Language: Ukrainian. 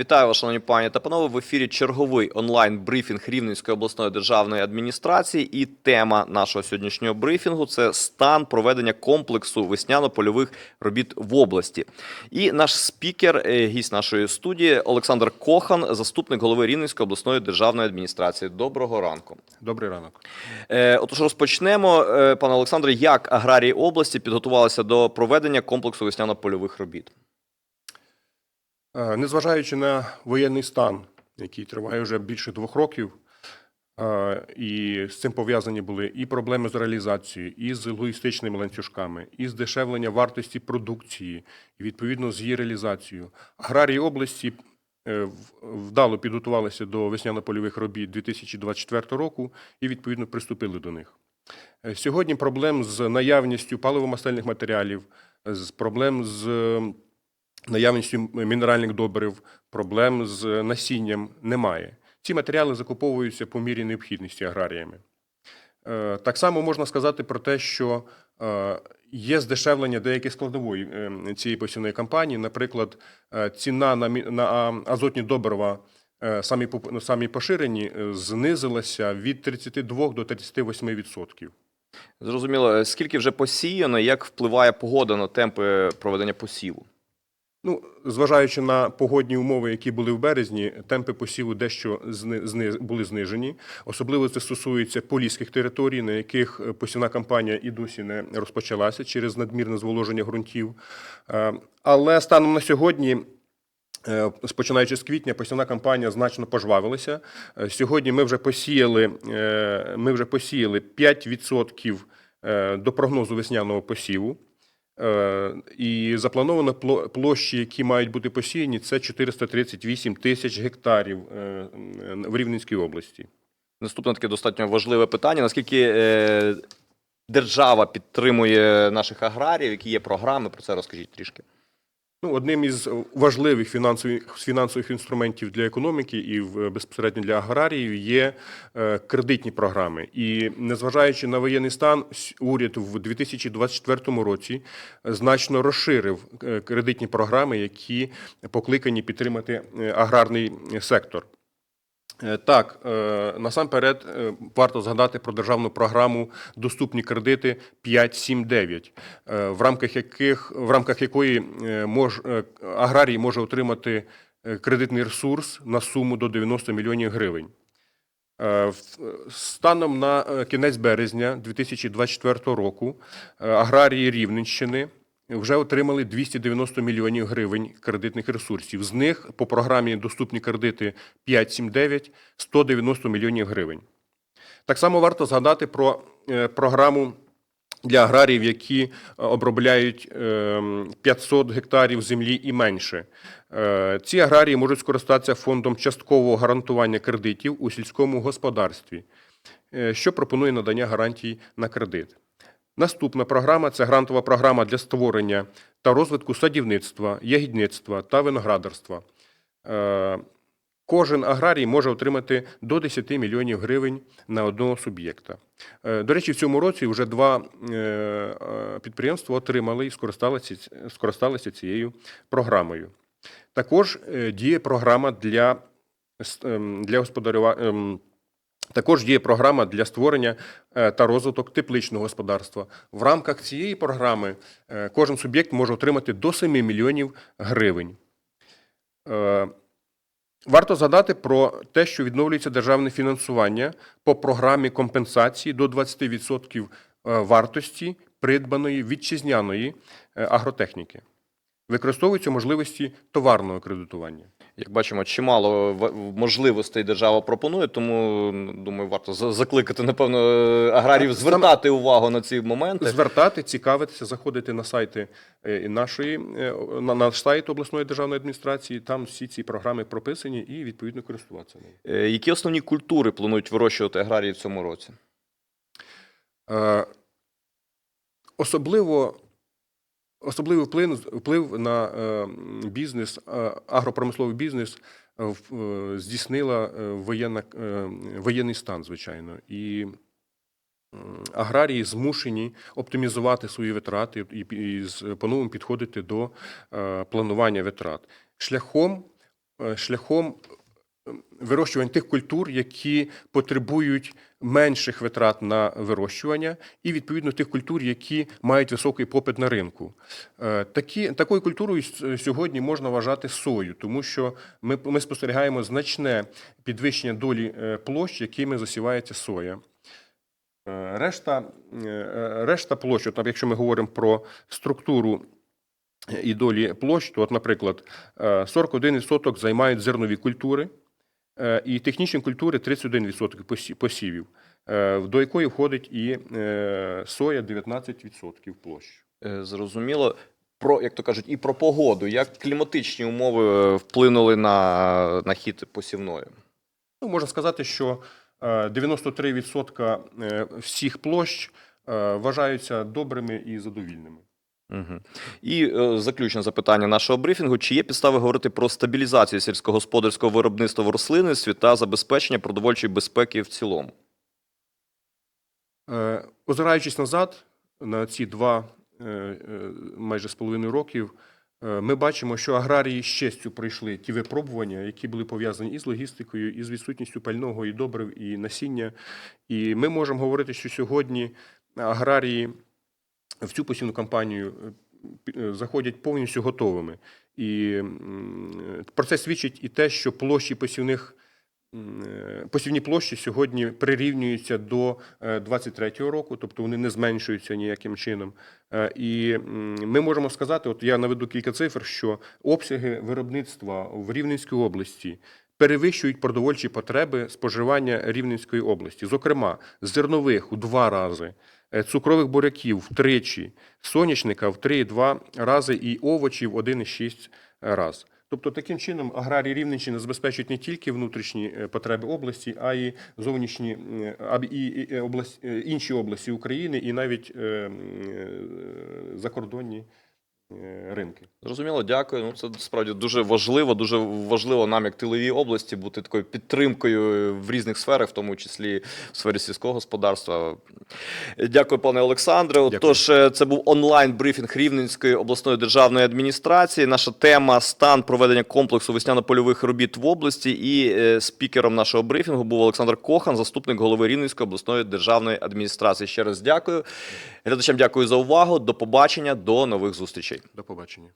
Вітаю вас, шановні пані та панове. В ефірі черговий онлайн-брифінг Рівненської обласної державної адміністрації. І тема нашого сьогоднішнього брифінгу це стан проведення комплексу весняно-польових робіт в області. І наш спікер, е, гість нашої студії Олександр Кохан, заступник голови Рівненської обласної державної адміністрації. Доброго ранку. Добрий ранок. Е, Отож, розпочнемо, Е, пане Олександре, як аграрії області підготувалися до проведення комплексу весняно-польових робіт? Е, Незважаючи на воєнний стан, який триває вже більше двох років, е, і з цим пов'язані були і проблеми з реалізацією, і з логістичними ланцюжками, і здешевлення вартості продукції, і відповідно з її реалізацією. Аграрії області е, вдало підготувалися до весняно-польових робіт 2024 року і відповідно приступили до них. Сьогодні проблем з наявністю паливомастильних матеріалів, з проблем з наявністю мінеральних добрив, проблем з насінням немає. Ці матеріали закуповуються по мірі необхідності аграріями. Е, Так само можна сказати про те, що е, є здешевлення деяких складової е, цієї посівної кампанії. Наприклад, ціна на азотні добрива самі самі поширені знизилася від 32 до 38 відсотків. Зрозуміло, скільки вже посіяно, як впливає погода на темпи проведення посіву? Ну, зважаючи на погодні умови, які були в березні, темпи посіву дещо були знижені. Особливо це стосується поліських територій, на яких е, посівна кампанія і досі не розпочалася через надмірне зволоження ґрунтів. Е, Але станом на сьогодні. е, Починаючи з квітня, посівна кампанія значно пожвавилася. Е, Сьогодні ми вже посіяли, е, ми вже посіяли 5% е, до прогнозу весняного посіву. Е, І заплановано пло- площі, які мають бути посіяні, це 438 тисяч гектарів е, в Рівненській області. Наступне таке достатньо важливе питання. Наскільки е, держава підтримує наших аграріїв, які є програми? Про це розкажіть трішки. Ну, одним із важливих фінансових, фінансових інструментів для економіки і безпосередньо для аграріїв є е, кредитні програми. І незважаючи на воєнний стан, уряд в 2024 році значно розширив е, кредитні програми, які покликані підтримати е, аграрний сектор. Е, Так, е, насамперед е, варто згадати про державну програму Доступні кредити 5.7.9», е, в рамках яких в рамках якої мож аграрій може отримати кредитний ресурс на суму до 90 мільйонів гривень. Станом на кінець березня 2024 року аграрії Рівненщини вже отримали 290 мільйонів гривень кредитних ресурсів. З них по програмі Доступні кредити 5.7.9 – 190 мільйонів гривень. Так само варто згадати про е, програму для аграріїв, які е, обробляють е, 500 гектарів землі і менше. Е, Ці аграрії можуть скористатися фондом часткового гарантування кредитів у сільському господарстві, що пропонує надання гарантій на кредит. Наступна програма це грантова програма для створення та розвитку садівництва, ягідництва та виноградарства. Е, Кожен аграрій може отримати до 10 мільйонів гривень на одного суб'єкта. Е, До речі, в цьому році вже два е, підприємства отримали і скористалися, скористалися цією програмою. Також діє програма для, ем, для господарювання. Також є програма для створення е, та розвиток тепличного господарства. В рамках цієї програми е, кожен суб'єкт може отримати до 7 мільйонів гривень. Е, Варто згадати про те, що відновлюється державне фінансування по програмі компенсації до 20% вартості придбаної вітчизняної агротехніки. Використовуються можливості товарного кредитування. Як бачимо, чимало можливостей держава пропонує, тому думаю, варто закликати, напевно, аграріїв Саме- звертати увагу на ці моменти. Звертати, цікавитися, заходити на сайти е, нашої е, на наш сайт обласної державної адміністрації. Там всі ці програми прописані і відповідно користуватися ними. Е, Які основні культури планують вирощувати аграрії в цьому році? Е, Особливо особливий вплив, вплив на е, бізнес, е, агропромисловий бізнес е, здійснила воєнна, воєнний стан, звичайно. І аграрії змушені оптимізувати свої витрати і, по-новому підходити до планування витрат шляхом шляхом вирощування тих культур, які потребують менших витрат на вирощування, і відповідно тих культур, які мають високий попит на ринку. Е, Такі, такою культурою сьогодні можна вважати сою, тому що ми, ми спостерігаємо значне підвищення долі е, площ, якими засівається соя. Е, Решта, решта площ, от, якщо ми говоримо про структуру і долі площ, то, от, наприклад, е, 41% займають зернові культури, і технічні культури 31% посі- посівів, е, до якої входить і е, соя 19% площ. Е, Зрозуміло. Про, як то кажуть, і про погоду. Як кліматичні умови е, вплинули на, на хід посівної? Ну, можна сказати, що е, 93% е, всіх площ е, вважаються добрими і задовільними. Угу. І е, заключне запитання нашого брифінгу: чи є підстави говорити про стабілізацію сільськогосподарського виробництва в рослинництві та забезпечення продовольчої безпеки в цілому? Е, Озираючись назад на ці два е, е, майже з половиною років, е, ми бачимо, що аграрії з честю пройшли ті випробування, які були пов'язані і з логістикою, і з відсутністю пального, і добрив, і насіння. І ми можемо говорити, що сьогодні аграрії в цю посівну кампанію е, е, заходять повністю готовими. І про це свідчить і те, що площі посівних е, посівні площі сьогодні прирівнюються до 23-го року, тобто вони не зменшуються ніяким чином. І ми можемо сказати, от я наведу кілька цифр, що обсяги виробництва в Рівненській області перевищують продовольчі потреби споживання Рівненської області. Зокрема, зернових у два рази, цукрових буряків втричі, сонячника в 3,2 рази і овочів 1,6 раз. Тобто таким чином аграрії Рівненщини забезпечують не тільки внутрішні е, потреби області, а й зовнішні е, і, і, і область, е, інші області України і навіть е, е, закордонні е, ринки. Зрозуміло, дякую. Ну, це справді дуже важливо. Дуже важливо нам, як тиловій області, бути такою підтримкою в різних сферах, в тому числі в сфері сільського господарства. Дякую, пане Олександре. Дякую. Отож, е, це був онлайн брифінг Рівненської обласної державної адміністрації. Наша тема стан проведення комплексу весняно-польових робіт в області. І е, спікером нашого брифінгу був Олександр Кохан, заступник голови Рівненської обласної державної адміністрації. Ще раз дякую. Глядачам дякую за увагу. До побачення, до нових зустрічей. До побачення.